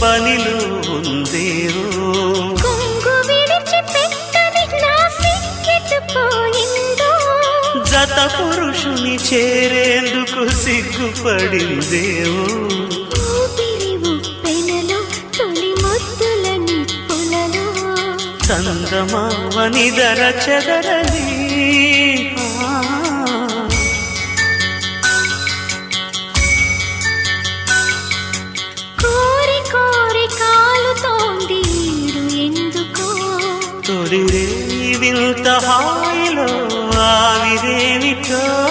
పనిలో ఉందేవో కొంగు విడిచి పెట్టని నా సిక్కెత్తుపోయిందో జత పురుషుని చేరేందుకు సిగ్గుపడిందేవో చందమావని ధర చెదరని తొడిరే వింత హాయిలో ఆవిరేమిటో?